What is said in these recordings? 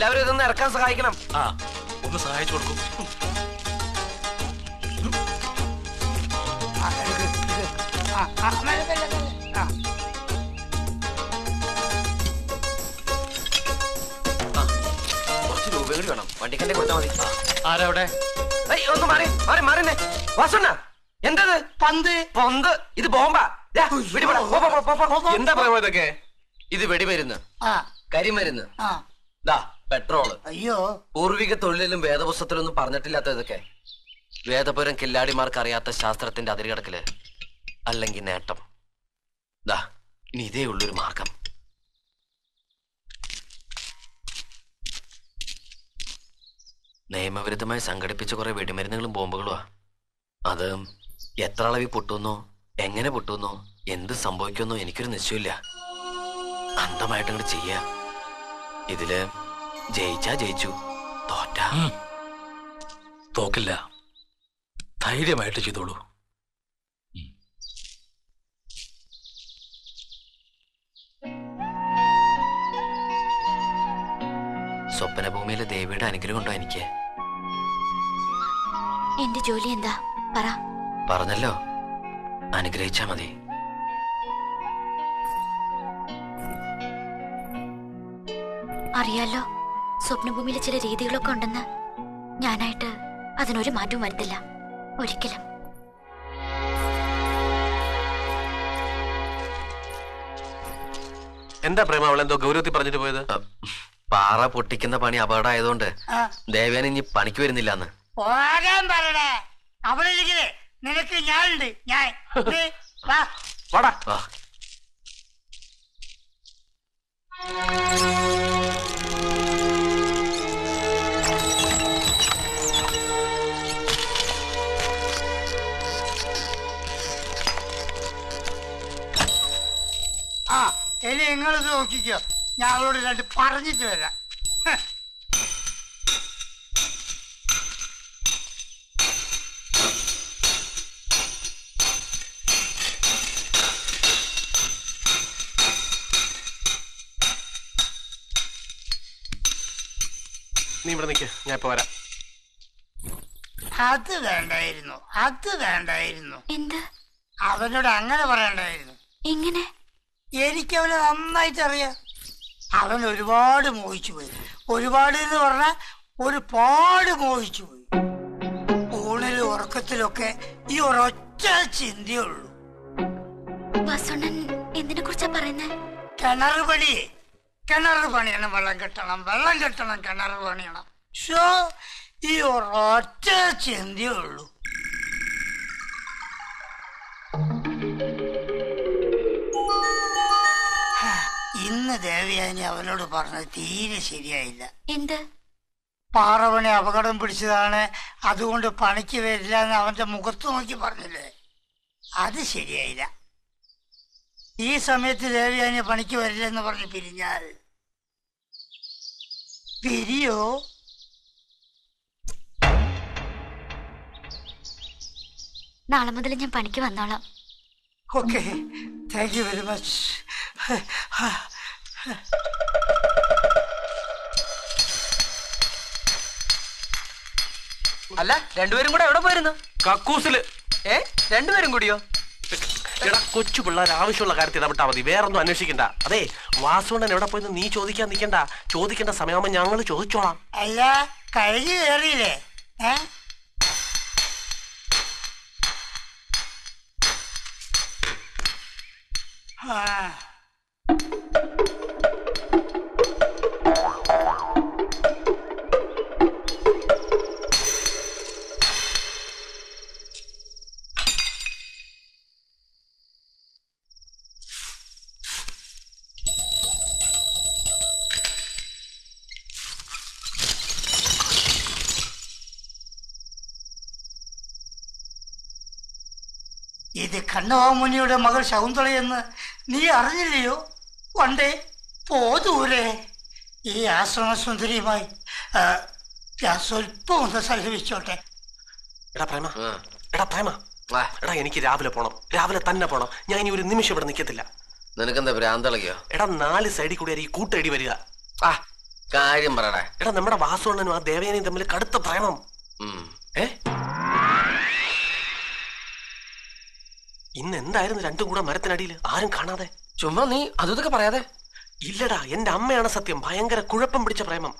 എല്ലാവരും ഇതൊന്ന് ഇറക്കാൻ സഹായിക്കണം. ആ ഒന്ന് സഹായിച്ചു കൊടുക്കും. കുറച്ച് രൂപ കൂടി വേണം. വണ്ടിക്കന്നെ കൊടുത്താൽ മതി. ആരാ അവിടെ ഏയ്, ഒന്ന് മാറി മാറി മാറിന്നെ വാസുണ്ണ എന്തത്? പന്ത്. പൊന്ത്? ഇത് ബോംബാ. ദാ, വെടിപൊട. പോ, പോ, പോ, പോ, പോ. എന്താ പറയുമോ ഇതൊക്കെ? ഇത് വെടിമരുന്ന്. ആ. കരിമരുന്ന്. ആ. ദാ പെട്രോൾ. അയ്യോ. പൂർവിക തൊഴിലിലും വേദപുസ്തകത്തിലൊന്നും പറഞ്ഞിട്ടില്ലാത്ത ഇതൊക്കെ. വേദപുരം കില്ലാടിമാർക്ക് അറിയാത്ത ശാസ്ത്രത്തിന്റെ അതിരുകടക്കിൽ. അല്ലെങ്കിൽ നേട്ടം. ദാ ഇനി ഇതേ ഉള്ളൊരു മാർഗം. നിയമവിരുദ്ധമായി സംഘടിപ്പിച്ച കുറെ വെടിമരുന്നുകളും ബോംബുകളുമാ അത് എത്ര അളവിൽ പൊട്ടുന്നോ എങ്ങനെ പൊട്ടുന്നോ എന്ത് സംഭവിക്കുന്നോ എനിക്കൊരു നിശ്ചയമില്ല. അന്തമായിട്ടങ്ങോട്ട് ചെയ്യാ. ഇതിൽ ജയിച്ചാ ജയിച്ചു. തോറ്റാ. തോക്കില്ല. ധൈര്യമായിട്ട് ചെയ്തോളൂ. സ്വപ്നഭൂമിയിലെ ദേവിയുടെ അനുഗ്രഹം ഉണ്ടോ എനിക്ക്? എന്റെ ജോലി എന്താ? പറ. പറഞ്ഞല്ലോ. അനുഗ്രഹിച്ചാ മതി. അറിയാലോ. സ്വപ്നഭൂമിയിലെ ചില രീതികളൊക്കെ ഉണ്ടെന്ന് ഞാനായിട്ട് അതിനൊരു മാറ്റവും വരുത്തില്ല. ഒരിക്കലും. എന്താ പ്രേമ അവൾ എന്തോ ഗൗരവത്തിൽ പറഞ്ഞിട്ട് പോയത്? പാറ പൊട്ടിക്കുന്ന പണി അപകടമായതുകൊണ്ട് ദേവ്യാൻ ദേവേന ഇനി പണിക്ക് വരുന്നില്ലാന്ന്. പോകാൻ പറയണേ അവിടെ ഇരിക്കണേ നിനക്ക് ഞാനുണ്ട്. ഞാൻ. വാടാ. ആ ആ. നിങ്ങളിത് നോക്കിക്കോ. ഞാൻ അവളോട് രണ്ട് പറഞ്ഞിട്ട് വരാം. നീ ഇവിടെ നിൽക്ക് ഞാൻ ഇപ്പൊ വരാം. അത് വേണ്ടായിരുന്നു. അത് വേണ്ടായിരുന്നു. എന്ത്? അവനോട് അങ്ങനെ പറയണ്ടായിരുന്നു. എങ്ങനെ? എനിക്ക് അവനെ നന്നായിട്ട് അറിയാം അവൻ ഒരുപാട് മോഹിച്ചു പോയി. ഒരുപാട് എന്ന് പറഞ്ഞാൽ ഒരുപാട് മോഹിച്ചു പോയി. ഊണിലും ഉറക്കത്തിലൊക്കെ ഈ ഒരൊറ്റ ചിന്തയുള്ളൂ. എന്തിനെ കുറിച്ചാ പറയുന്നേ? കിണർ പണിയേ. കിണർ പണിയണം വെള്ളം കെട്ടണം വെള്ളം കെട്ടണം കിണർ പണിയണം. ഷോ ഈ ഒരൊറ്റ ചിന്തയുള്ളൂ. ഇന്ന് ദേവയാനി അവനോട് പറഞ്ഞത് തീരെ ശരിയായില്ല. എന്ത്? പാറവനെ അപകടം പിടിച്ചതാണ്. അതുകൊണ്ട് പണിക്ക് വരില്ല എന്ന് അവന്റെ മുഖത്ത് നോക്കി പറഞ്ഞില്ലേ? അത് ശരിയായില്ല. ഈ സമയത്ത് ദേവയാനി പണിക്ക് വരില്ല എന്ന് പറഞ്ഞ് പിരിഞ്ഞാൽ? പിരിയോ? നാളെ മുതൽ ഞാൻ പണിക്ക് വന്നോളാം. Okay. Thank you very much അല്ല രണ്ടുപേരും കൂടെ എവിടെ പോയിരുന്നു? കക്കൂസിൽ. ഏ? രണ്ടുപേരും കൂടിയോ? എടാ കൊച്ചു പിള്ളേർ ആവശ്യമുള്ള കാര്യത്തിൽ ഇടപെട്ടാ മതി. വേറൊന്നും അന്വേഷിക്കണ്ട. അതെ വാസുണ്ടൻ എവിടെ പോയെന്ന് നീ ചോദിക്കാൻ നിൽക്കണ്ട. ചോദിക്കേണ്ട സമയമാകുമ്പോ ഞങ്ങൾ ചോദിച്ചോളാം. അല്ല കഴുകി കയറിയില്ലേ? ഏ? ആ. ഇത് കണ്ണവാമുനിയുടെ മകൾ ശകുന്തളയെന്ന് നീ അറിഞ്ഞില്ലയോ? പണ്ടേ പോതൂരെ ഈ ആശ്രമസുന്ദരിയുമായി ഞാൻ സ്വല്പം ഒന്ന് സഹിച്ചോട്ടെ എടാ പ്രേമ. എടാ പ്രേമ. വാ. എടാ എനിക്ക് രാവിലെ പോണം. രാവിലെ തന്നെ പോണം. ഞാൻ ഇനി ഒരു നിമിഷം ഇവിടെ നിൽക്കത്തില്ല നിനക്കെന്താ ഭ്രാന്തളകിയോ എടാ നാല് സൈഡിൽ കൂടി ഈ കൂട്ടടി വരിക. ആ കാര്യം പറയടാ. എടാ നമ്മുടെ വാസുണ്ണനും ആ ദേവയാനിയും തമ്മിൽ കടുത്ത പ്രേമം. ഏ? ഇന്ന് എന്തായിരുന്നു രണ്ടും കൂടെ മരത്തിനടിയിൽ ആരും കാണാതെ. ചുമ്മാ നീ അതൊക്കെ പറയാതെ. ഇല്ലടാ എന്റെ അമ്മയാണ് സത്യം. ഭയങ്കര കുഴപ്പം പിടിച്ച പ്രേമം.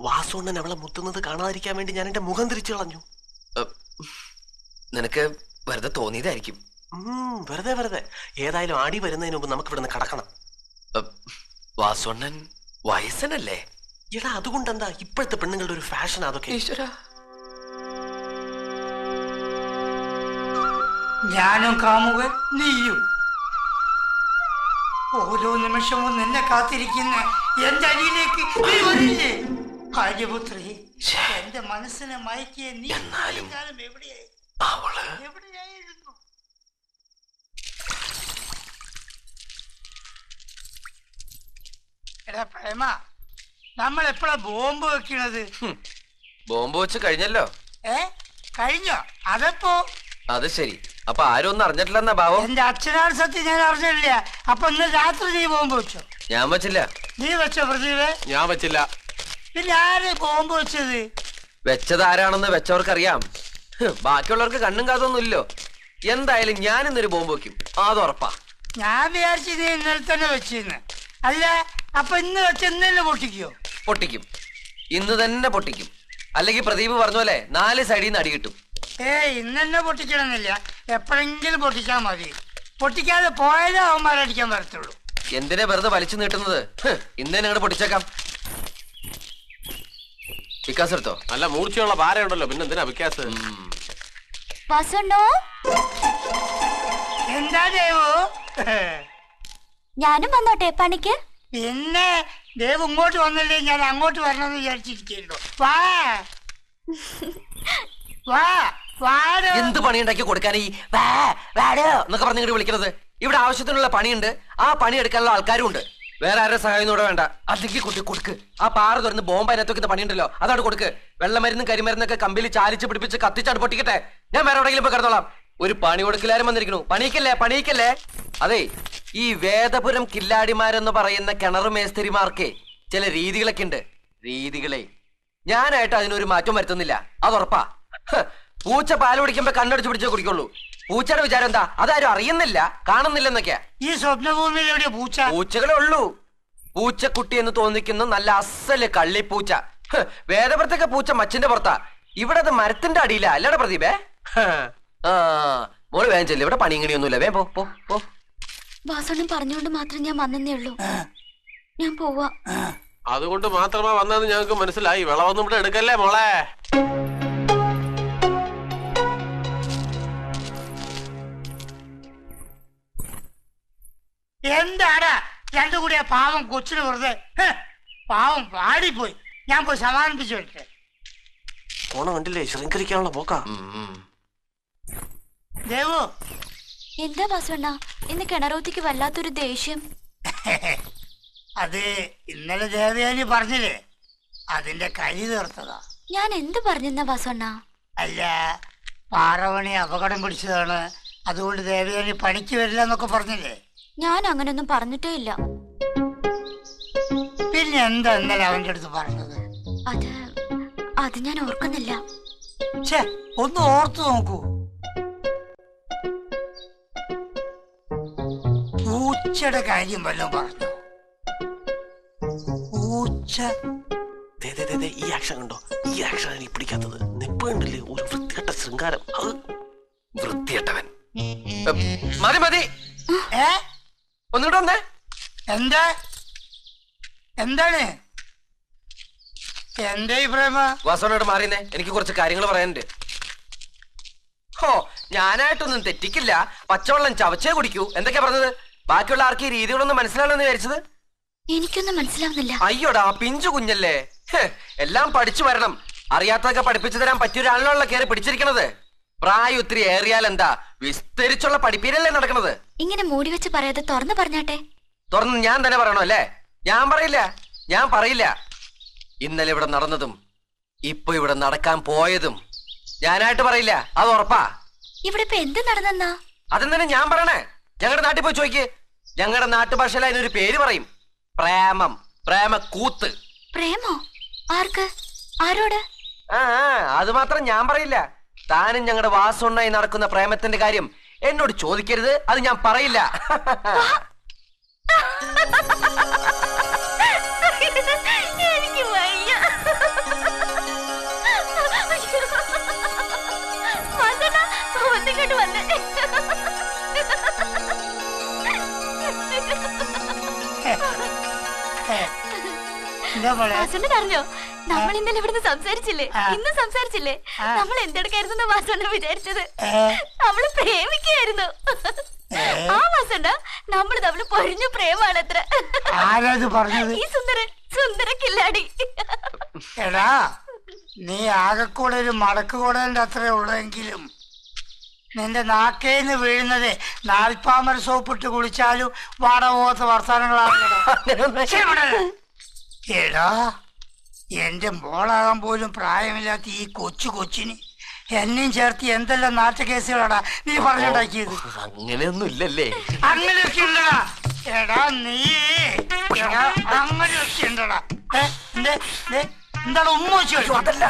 വാസുണ്ണൻ അവളെ മുത്തുന്നത് കാണാതിരിക്കാൻ വേണ്ടി ഞാൻ എന്റെ മുഖം തിരിച്ചു കളഞ്ഞു. നിനക്ക് വെറുതെ തോന്നിയതായിരിക്കും. വെറുതെ വെറുതെ. ഏതായാലും ആടി വരുന്നതിന് മുമ്പ് നമുക്ക് ഇവിടുന്ന് കടക്കണം. വാസുണ്ണൻ വയസ്സനല്ലേ? എടാ അതുകൊണ്ടെന്താ ഇപ്പോഴത്തെ പെണ്ണുങ്ങളുടെ ഒരു ഫാഷൻ അതൊക്കെ? ഈശ്വര. ഞാനും കാമുകൻ നീയും. ഓരോ നിമിഷവും നിന്നെ കാത്തിരിക്കുന്ന എന്റെ അരിയിലേക്ക് നീ വരില്ലേ? ആര്യപുത്രി ശ്ശേ. എന്റെ മനസ്സിനെ മയക്കിയ നീ എന്നാലും- എവിടെയായി? അവൾ എവിടെയായിരുന്നു? എടാ പ്രേമ നമ്മൾ എപ്പോഴാ ബോംബ് വെക്കണത്? ബോംബ് വെച്ച് കഴിഞ്ഞല്ലോ. ഏ കഴിഞ്ഞോ? അതെപ്പോ? അത് ശരി. അപ്പൊ ആരും ഒന്നും അറിഞ്ഞിട്ടില്ലെന്നാ ഭാവം? എന്റെ അച്ഛനാണ് സത്യം ഞാൻ അറിഞ്ഞില്ല. അപ്പൊ ഇന്ന് രാത്രി നീ ബോംബ് വെച്ചോ? ഞാൻ വെച്ചില്ല. നീ വെച്ചോ പ്രദീപേ? ഞാൻ വെച്ചില്ല. പിന്നെ ആര് ബോംബ് വെച്ചത്? വെച്ചത് ആരാണെന്ന് വെച്ചവർക്കറിയാം. ബാക്കിയുള്ളവർക്ക് കണ്ണും കാതൊന്നും ഇല്ലോ. എന്തായാലും ഞാൻ ഇന്നൊരു ബോംബ് വെക്കും. അത് ഉറപ്പാ ഞാൻ വിചാരിച്ചു നീ ഇന്നലെ തന്നെ വെച്ചിരുന്നു. അല്ല അപ്പൊ ഇന്ന് വെച്ച ഇന്നലെ പൊട്ടിക്കോ? പൊട്ടിക്കും. ഇന്ന് തന്നെ പൊട്ടിക്കും. അല്ലെങ്കിൽ പ്രദീപ് പറഞ്ഞ പോലെ നാല് സൈഡിൽ നിന്ന് അടി കിട്ടും. ഏ ഇന്നെന്നെ പൊട്ടിച്ചിടുന്നില്ല. പൊട്ടിക്കണമെന്നില്ല എപ്പോഴെങ്കിലും പൊട്ടിച്ചാൽ മതി. പൊട്ടിക്കാതെ പോയാലേ അവന്മാരടിക്കാൻ വരത്തുള്ളൂ. എന്തിനാ വെറുതെ വലിച്ചു നീട്ടുന്നത്? ഇന്ന് തന്നെ പൊട്ടിച്ചേക്കാം. വികാസ് എടുത്തോ? നല്ല മൂർച്ചയുള്ള പാരയുണ്ടല്ലോ പിന്നെ എന്തിനാ വിക്കാസ് ഉം. എന്താ ദേവു? ഞാനും വന്നോട്ടെ പണിക്ക്. പിന്നെ ദേവ് ഇങ്ങോട്ട് വന്നില്ലേ ഞാൻ അങ്ങോട്ട് വരണമെന്ന് വിചാരിച്ചിരിക്കുന്നു. വാ. വാ. എന്ത് പണിയുണ്ടാക്കി കൊടുക്കാൻ ഈ എന്നൊക്കെ പറഞ്ഞു വിളിക്കുന്നത് ഇവിടെ ആവശ്യത്തിനുള്ള പണിയുണ്ട്. ആ പണി എടുക്കാനുള്ള ആൾക്കാരും ഉണ്ട് വേറെ ആരുടെ സഹായം കൂടെ വേണ്ട. അല്ലെങ്കിൽ കുട്ടി കൊടുക്ക്. ആ പാറ തുറന്ന് ബോംബ് അതിനകത്ത് വെക്കുന്ന പണിയുണ്ടല്ലോ അതാണ് കൊടുക്ക്. വെള്ളമരുന്നും കരിമരുന്നൊക്കെ കമ്പിയിൽ ചാലിച്ച് പിടിപ്പിച്ച് കത്തിച്ചാണ് പൊട്ടിക്കട്ടെ. ഞാൻ വേറെ എവിടെയെങ്കിലും പോയി കിടന്നോളാം. ഒരു പണി കൊടുക്കലാരും വന്നിരിക്കുന്നു. പണിക്കല്ലേ പണിക്കല്ലേ അതെ ഈ വേദപുരം കില്ലാടിമാരെന്ന് പറയുന്ന കിണർ മേസ്തിരിമാർക്ക് ചില രീതികളൊക്കെ ഉണ്ട്. രീതികളെ. ഞാനായിട്ട് അതിനൊരു മാറ്റം വരുത്തുന്നില്ല. അതുറപ്പാ പൂച്ച പാൽ കുടിക്കുമ്പോ കണ്ണടിച്ച് പിടിച്ചേ കുടിക്കുള്ളൂ. പൂച്ചയുടെ വിചാരം എന്താ? അതാരും അറിയുന്നില്ല കാണുന്നില്ലെന്നൊക്കെയാ. ഈ സ്വപ്നഭൂമി പൂച്ച? പൂച്ചകളെ ഉള്ളൂ. പൂച്ചക്കുട്ടി എന്ന് തോന്നിക്കുന്ന നല്ല അസൽ കള്ളിപ്പൂച്ച. വേദപുറത്തൊക്കെ വേദപുരത്തൊക്കെ പൂച്ച മച്ചിന്റെ പുറത്താ. ഇവിടെ അത് മരത്തിന്റെ അടിയില. അല്ലട പ്രദീപേ. ആ മോൾ വേഗം ചെല്ലു. ഇവിടെ പണിയങ്ങണിയൊന്നുമില്ല. വേ പോ പോ പോ. വാസുണ്ണൻ പറഞ്ഞുകൊണ്ട് മാത്രം ഞാൻ വന്നേ ഉള്ളൂ. ഞാൻ പോവാ. അതുകൊണ്ട് മാത്രമാ വന്നതെന്ന് ഞങ്ങൾക്ക് മനസ്സിലായി. വിളവൊന്നും ഇവിടെ എടുക്കല്ലേ മോളെ? എന്താടാ? രണ്ടു കൂടി ആ പാവം കൊച്ചിന് വെറുതെ പാവം പാടിപ്പോയി ഞാൻ പോയി സമാധാനിപ്പിച്ചു വരട്ടെ ഓണം കണ്ടില്ലേ? ശൃംഖരിക്കാനുള്ള പോക്കാ. ദേവു. എന്താ വാസുണ്ണ ഇന്ന് കിണറൂത്തിക്ക് വല്ലാത്തൊരു ദേഷ്യം. അത് ഇന്നലെ ദേവയാനി പറഞ്ഞില്ലേ? അതിന്റെ കരി തീർത്തതാ. ഞാൻ എന്ത് പറഞ്ഞെന്നാ വാസുണ്ണ അല്ല പാറവണി അപകടം പിടിച്ചതാണ്. അതുകൊണ്ട് ദേവയാനി പണിക്ക് വരില്ല എന്നൊക്കെ പറഞ്ഞില്ലേ? ഞാൻ അങ്ങനൊന്നും പറഞ്ഞിട്ടേ ഇല്ല. പിന്നെ എന്താ ഇന്നലെ അവന്റെ അടുത്ത് പറഞ്ഞത്? അത് അത് ഞാൻ ഓർക്കുന്നില്ല. ഛേ ഒന്ന് ഓർത്തു നോക്കൂ. പൂച്ചയുടെ കാര്യം വല്ലതും പറഞ്ഞു? പൂച്ച. ദേ, ദേ, ദേ, ദേ, ഈ ആക്ഷൻ കണ്ടോ? ഈ ആക്ഷൻ എനിക്ക് പിടിക്കാത്തത്. നെപ്പ് കണ്ടില്ലേ? ഒരു വൃത്തികെട്ട ശൃംഗാരം. അത് വൃത്തിയട്ടവൻ മതി മതി ഏ? ഒന്നുകൂടെ വന്നേ. എന്താ? എന്താണ്? എന്റെ ഈ പ്രേമ? വാസവനോട് മാറിയെന്നേ. എനിക്ക് കുറച്ച് കാര്യങ്ങൾ പറയാനുണ്ട്. ഹോ ഞാനായിട്ടൊന്നും തെറ്റിക്കില്ല. പച്ചവെള്ളം ചവച്ചേ കുടിക്കൂ. എന്തൊക്കെയാ പറഞ്ഞത്? ബാക്കിയുള്ള ആർക്ക് ഈ രീതികളൊന്നും മനസ്സിലാണെന്ന് വിചാരിച്ചത്? എനിക്കൊന്നും മനസ്സിലാവുന്നില്ല. അയ്യോടാ പിഞ്ചു കുഞ്ഞല്ലേ. എല്ലാം പഠിച്ചു വരണം. അറിയാത്തതൊക്കെ പഠിപ്പിച്ചു തരാൻ പറ്റിയൊരാളിലുള്ള കയറി പിടിച്ചിരിക്കണത്. പ്രായം ഒത്തിരി ഏറിയാൽ എന്താ? വിസ്തരിച്ചുള്ള പഠിപ്പീരല്ലേ നടക്കുന്നത് ഇങ്ങനെ മൂടി വെച്ച് പറയാതെ തുറന്നു പറഞ്ഞാട്ടെ. തുറന്ന് ഞാൻ തന്നെ പറയണോ അല്ലേ? ഞാൻ പറയില്ല. ഞാൻ പറയില്ല. ഇന്നലെ ഇവിടെ നടന്നതും ഇപ്പൊ ഇവിടെ നടക്കാൻ പോയതും ഞാനായിട്ട് പറയില്ല. അത് ഉറപ്പാ. ഇവിടെ ഇപ്പൊ എന്ത് നടന്നെന്നാ? അതെന്തിനാ ഞാൻ പറയണേ? ഞങ്ങളുടെ നാട്ടിൽ പോയി ചോദിക്ക്. ഞങ്ങളുടെ നാട്ടുഭാഷയിൽ അതിനൊരു പേര് പറയും. പ്രേമം പ്രേമ കൂത്ത് പ്രേമോ? ആർക്ക്? ആരോട്? ആ, അത് മാത്രം ഞാൻ പറയില്ല. താനും ഞങ്ങളുടെ വാസുണ്ണായി നടക്കുന്ന പ്രേമത്തിന്റെ കാര്യം എന്നോട് ചോദിക്കരുത് അത് ഞാൻ പറയില്ല. എനിക്ക് വയ്യ. വന്നെടാ, ഒന്നിങ്ങോട്ട് വന്നേ. എന്താ മോളെ? വാസുണ്ണൻ അറിഞ്ഞോ നമ്മൾ ഇന്നലെ ഇവിടുന്ന് സംസാരിച്ചില്ലേ. ഇന്ന് സംസാരിച്ചില്ലേ. നമ്മൾ എന്തെടുക്കായിരുന്നു വാസുണ്ണൻ വിചാരിച്ചത്. നമ്മൾ പ്രേമിക്കായിരുന്നു ആ വാസുണ്ട നമ്മൾ തമ്മിൽ പൊരിഞ്ഞു പ്രേമാണത്ര. ആരാത് പറഞ്ഞത്? ഈ സുന്ദരൻ സുന്ദര കില്ലാടി. എടാ നീ ആകെക്കൂടെ ഒരു മടക്ക് കൂടലിന്റെ അത്രേ ഉള്ളെങ്കിലും നിന്റെ നാക്കേന്ന് വീഴുന്നത് നാൽപ്പാമര സോപ്പിട്ട് കുളിച്ചാലും വാടകോത്ത പോകാത്ത വർത്താനങ്ങളാണ് എടാ എന്റെ മോളാകാൻ പോലും പ്രായമില്ലാത്ത ഈ കൊച്ചു കൊച്ചിന്. എന്നെയും ചേർത്ത് എന്തെല്ലാം നാട്ടുകേസുകളാടാ നീ പറഞ്ഞുണ്ടാക്കിയത്? അങ്ങനെയൊന്നും ഇല്ലല്ലേ. അങ്ങനെയൊക്കെ ഉണ്ടടാ. എടാ നീ എടാ അങ്ങനെയൊക്കെ ഉണ്ടടാ. എന്താണ് ഉമ്മ അതല്ല?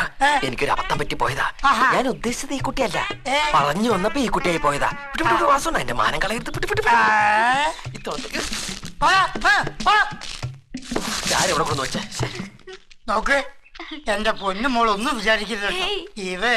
എനിക്കൊരു അബദ്ധം പറ്റി പോയതാ. ഞാൻ ഉദ്ദേശിച്ചത് ഈ കുട്ടിയല്ല? പറഞ്ഞു വന്നപ്പോ ഈ കുട്ടിയായി പോയതാ. വാസുണ്ണ എന്റെ മാനം കളയരുത്. വിട്ടു, വെച്ചാ? ആ, നോക്ക്. എന്റെ പൊന്നു മോൾ ഒന്നും വിചാരിക്കരുത്. ഇവേ.